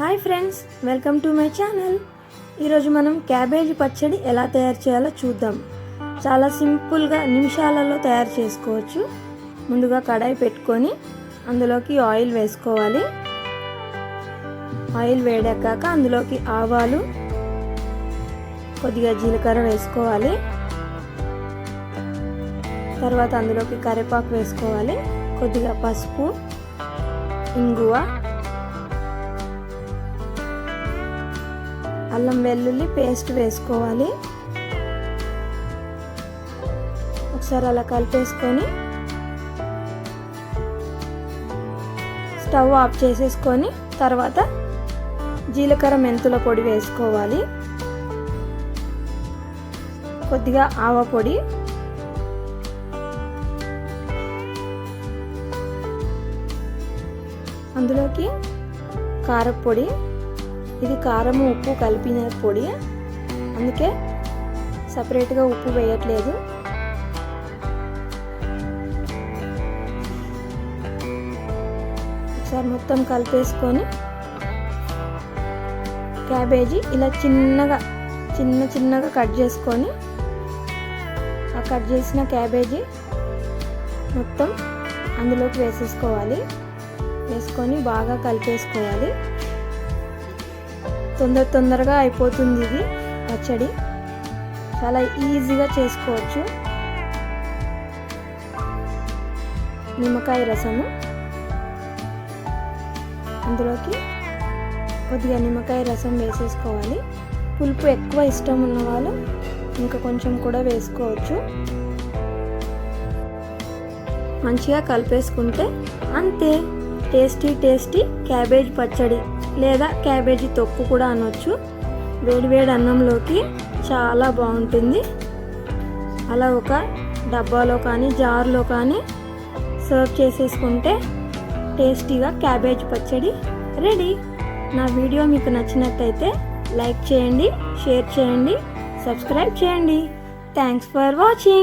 Hi friends welcome to my channel. ఈరోజు మనం cabbage పచ్చడి ఎలా తయారు చేయాలో చూద్దాం. చాలా సింపుల్గా నిమిషాలలో తయారు చేసుకోవచ్చు. ముందుగా కడాయి పెట్టుకొని అందులోకి ఆయిల్ వేసుకోవాలి. ఆయిల్ వేడాక అందులోకి ఆవాలు కొద్దిగా జీలకర్ర వేసుకోవాలి. తర్వాత అందులోకి కరివేపాకు వేసుకోవాలి. కొద్దిగా పసుపు ఇంగువ అల్లం వెల్లుల్లి పేస్ట్ వేసుకోవాలి. ఒకసారి అలా కలిపేసుకొని స్టవ్ ఆఫ్ చేసేసుకొని తర్వాత జీలకర్ర మెంతుల పొడి వేసుకోవాలి. కొద్దిగా ఆవ పొడి. అందులోకి కారపొడి. ఇది కారము ఉప్పు కలిపిన పొడి. అందుకే సపరేట్గా ఉప్పు వేయట్లేదు. ఒకసారి మొత్తం కలిపేసుకొని క్యాబేజీ ఇలా చిన్నగా చిన్న చిన్నగా కట్ చేసుకొని ఆ కట్ చేసిన క్యాబేజీ మొత్తం అందులోకి వేసేసుకోవాలి. వేసుకొని బాగా కలిపేసుకోవాలి. తొందర తొందరగా అయిపోతుంది ఇది పచ్చడి. చాలా ఈజీగా చేసుకోవచ్చు. నిమ్మకాయ రసము. అందులోకి కొద్దిగా నిమ్మకాయ రసం వేసేసుకోవాలి. పులుపు ఎక్కువ ఇష్టం ఉన్న వాళ్ళు ఇంకా కొంచెం కూడా వేసుకోవచ్చు. మంచిగా కలిపేసుకుంటే అంతే. టేస్టీ టేస్టీ క్యాబేజ్ పచ్చడి లేదా క్యాబేజీ తొక్కు కూడా అనొచ్చు. వేడివేడి అన్నంలోకి చాలా బాగుంటుంది. అలా ఒక డబ్బాలో కానీ జార్లో కానీ సర్వ్ చేసేసుకుంటే టేస్టీగా క్యాబేజ్ పచ్చడి రెడీ. నా వీడియో మీకు నచ్చినట్టయితే లైక్ చేయండి షేర్ చేయండి సబ్స్క్రైబ్ చేయండి. Thanks for watching.